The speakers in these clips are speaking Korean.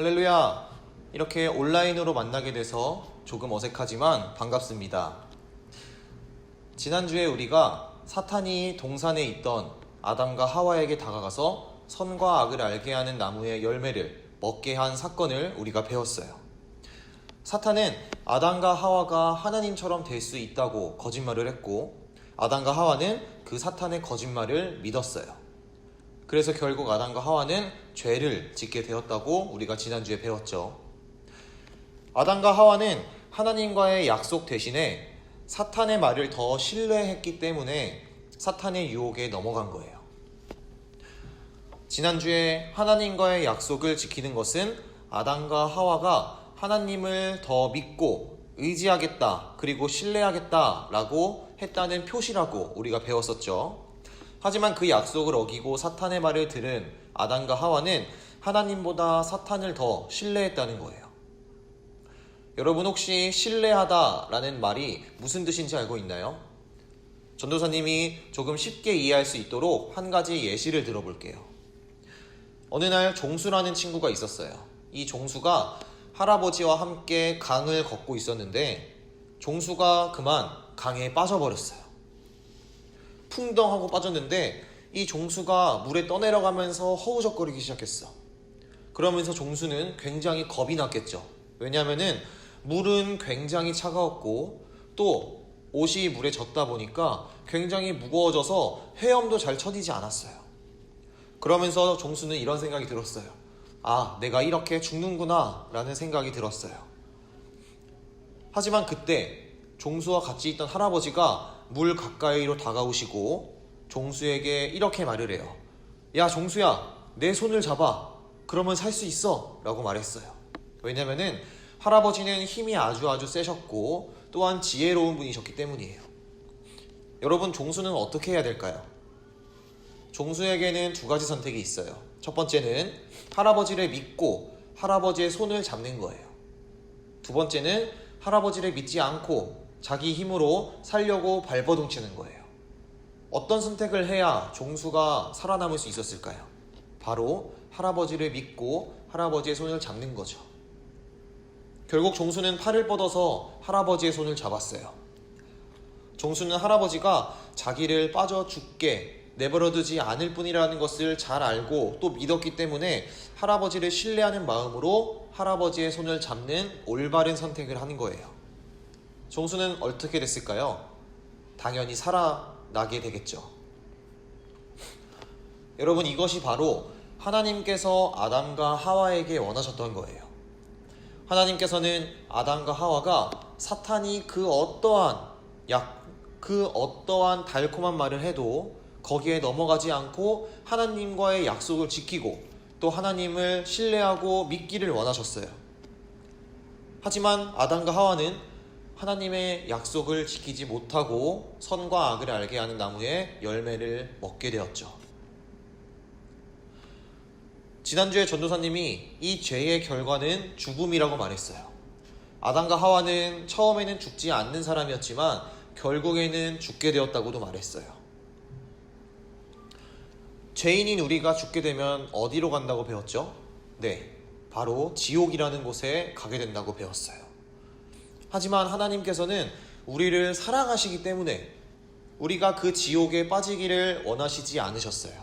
할렐루야! 이렇게 온라인으로 만나게 돼서 조금 어색하지만 반갑습니다. 지난주에 우리가 사탄이 동산에 있던 아담과 하와에게 다가가서 선과 악을 알게 하는 나무의 열매를 먹게 한 사건을 우리가 배웠어요. 사탄은 아담과 하와가 하나님처럼 될 수 있다고 거짓말을 했고, 아담과 하와는 그 사탄의 거짓말을 믿었어요. 그래서 결국 아담과 하와는 죄를 짓게 되었다고 우리가 지난주에 배웠죠. 아담과 하와는 하나님과의 약속 대신에 사탄의 말을 더 신뢰했기 때문에 사탄의 유혹에 넘어간 거예요. 지난주에 하나님과의 약속을 지키는 것은 아담과 하와가 하나님을 더 믿고 의지하겠다, 그리고 신뢰하겠다라고 했다는 표시라고 우리가 배웠었죠. 하지만 그 약속을 어기고 사탄의 말을 들은 아담과 하와는 하나님보다 사탄을 더 신뢰했다는 거예요. 여러분 혹시 신뢰하다라는 말이 무슨 뜻인지 알고 있나요? 전도사님이 조금 쉽게 이해할 수 있도록 한 가지 예시를 들어볼게요. 어느 날 종수라는 친구가 있었어요. 이 종수가 할아버지와 함께 강을 걷고 있었는데 종수가 그만 강에 빠져버렸어요. 풍덩하고 빠졌는데 이 종수가 물에 떠내려가면서 허우적거리기 시작했어. 그러면서 종수는 굉장히 겁이 났겠죠. 왜냐하면은 물은 굉장히 차가웠고 또 옷이 물에 젖다 보니까 굉장히 무거워져서 헤엄도 잘 쳐지지 않았어요. 그러면서 종수는 이런 생각이 들었어요. 아, 내가 이렇게 죽는구나 라는 생각이 들었어요. 하지만 그때 종수와 같이 있던 할아버지가 물 가까이로 다가오시고 종수에게 이렇게 말을 해요. 야, 종수야, 내 손을 잡아. 그러면 살 수 있어. 라고 말했어요. 왜냐면은 할아버지는 힘이 아주 아주 세셨고 또한 지혜로운 분이셨기 때문이에요. 여러분, 종수는 어떻게 해야 될까요? 종수에게는 두 가지 선택이 있어요. 첫 번째는 할아버지를 믿고 할아버지의 손을 잡는 거예요. 두 번째는 할아버지를 믿지 않고 자기 힘으로 살려고 발버둥 치는 거예요. 어떤 선택을 해야 종수가 살아남을 수 있었을까요? 바로 할아버지를 믿고 할아버지의 손을 잡는 거죠. 결국 종수는 팔을 뻗어서 할아버지의 손을 잡았어요. 종수는 할아버지가 자기를 빠져 죽게 내버려두지 않을 뿐이라는 것을 잘 알고 또 믿었기 때문에 할아버지를 신뢰하는 마음으로 할아버지의 손을 잡는 올바른 선택을 하는 거예요. 종수는 어떻게 됐을까요? 당연히 살아나게 되겠죠. 여러분 이것이 바로 하나님께서 아담과 하와에게 원하셨던 거예요. 하나님께서는 아담과 하와가 사탄이 그 어떠한 약, 그 어떠한 달콤한 말을 해도 거기에 넘어가지 않고 하나님과의 약속을 지키고 또 하나님을 신뢰하고 믿기를 원하셨어요. 하지만 아담과 하와는 하나님의 약속을 지키지 못하고 선과 악을 알게 하는 나무의 열매를 먹게 되었죠. 지난주에 전도사님이 이 죄의 결과는 죽음이라고 말했어요. 아담과 하와는 처음에는 죽지 않는 사람이었지만 결국에는 죽게 되었다고도 말했어요. 죄인인 우리가 죽게 되면 어디로 간다고 배웠죠? 네, 바로 지옥이라는 곳에 가게 된다고 배웠어요. 하지만 하나님께서는 우리를 사랑하시기 때문에 우리가 그 지옥에 빠지기를 원하시지 않으셨어요.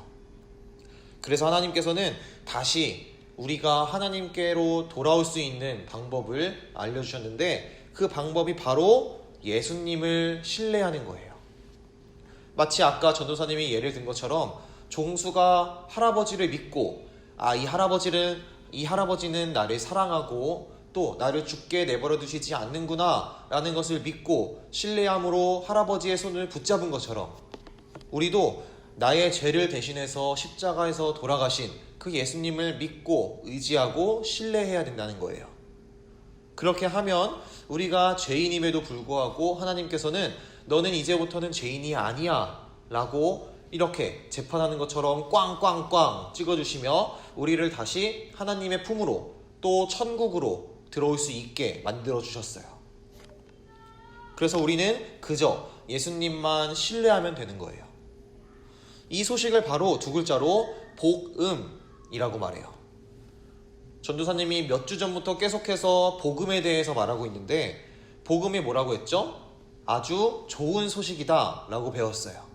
그래서 하나님께서는 다시 우리가 하나님께로 돌아올 수 있는 방법을 알려주셨는데 그 방법이 바로 예수님을 신뢰하는 거예요. 마치 아까 전도사님이 예를 든 것처럼 종수가 할아버지를 믿고 아 이 할아버지는 이 할아버지는 나를 사랑하고 또 나를 죽게 내버려 두시지 않는구나 라는 것을 믿고 신뢰함으로 할아버지의 손을 붙잡은 것처럼 우리도 나의 죄를 대신해서 십자가에서 돌아가신 그 예수님을 믿고 의지하고 신뢰해야 된다는 거예요. 그렇게 하면 우리가 죄인임에도 불구하고 하나님께서는 너는 이제부터는 죄인이 아니야 라고 이렇게 재판하는 것처럼 꽝꽝꽝 찍어주시며 우리를 다시 하나님의 품으로 또 천국으로 들어올 수 있게 만들어 주셨어요. 그래서 우리는 그저 예수님만 신뢰하면 되는 거예요. 이 소식을 바로 두 글자로 복음이라고 말해요. 전도사님이 몇 주 전부터 계속해서 복음에 대해서 말하고 있는데 복음이 뭐라고 했죠? 아주 좋은 소식이다 라고 배웠어요.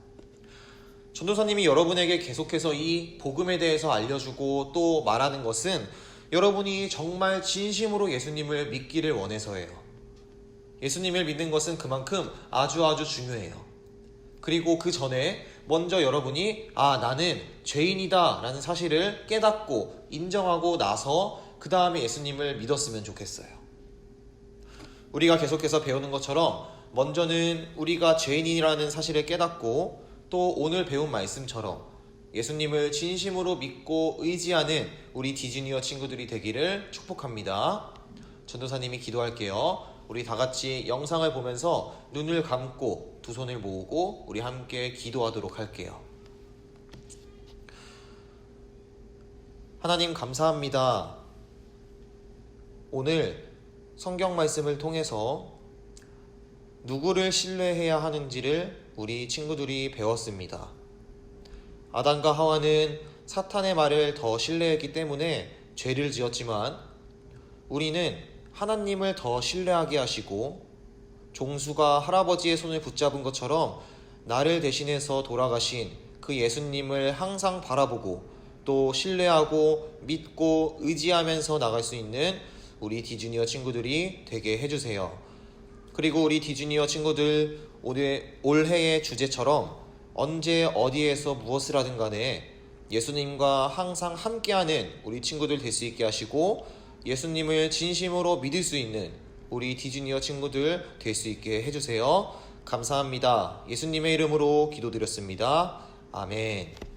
전도사님이 여러분에게 계속해서 이 복음에 대해서 알려주고 또 말하는 것은 여러분이 정말 진심으로 예수님을 믿기를 원해서예요. 예수님을 믿는 것은 그만큼 아주 아주 중요해요. 그리고 그 전에 먼저 여러분이 아, 나는 죄인이다 라는 사실을 깨닫고 인정하고 나서 그 다음에 예수님을 믿었으면 좋겠어요. 우리가 계속해서 배우는 것처럼 먼저는 우리가 죄인이라는 사실을 깨닫고 또 오늘 배운 말씀처럼 예수님을 진심으로 믿고 의지하는 우리 디즈니어 친구들이 되기를 축복합니다. 전도사님이 기도할게요. 우리 다 같이 영상을 보면서 눈을 감고 두 손을 모으고 우리 함께 기도하도록 할게요. 하나님 감사합니다. 오늘 성경 말씀을 통해서 누구를 신뢰해야 하는지를 우리 친구들이 배웠습니다. 아담과 하와는 사탄의 말을 더 신뢰했기 때문에 죄를 지었지만 우리는 하나님을 더 신뢰하게 하시고 종수가 할아버지의 손을 붙잡은 것처럼 나를 대신해서 돌아가신 그 예수님을 항상 바라보고 또 신뢰하고 믿고 의지하면서 나갈 수 있는 우리 디즈니어 친구들이 되게 해주세요. 그리고 우리 디즈니어 친구들 올해, 올해의 주제처럼 언제 어디에서 무엇을 하든 간에 예수님과 항상 함께하는 우리 친구들 될 수 있게 하시고 예수님을 진심으로 믿을 수 있는 우리 디즈니어 친구들 될 수 있게 해주세요. 감사합니다. 예수님의 이름으로 기도드렸습니다. 아멘.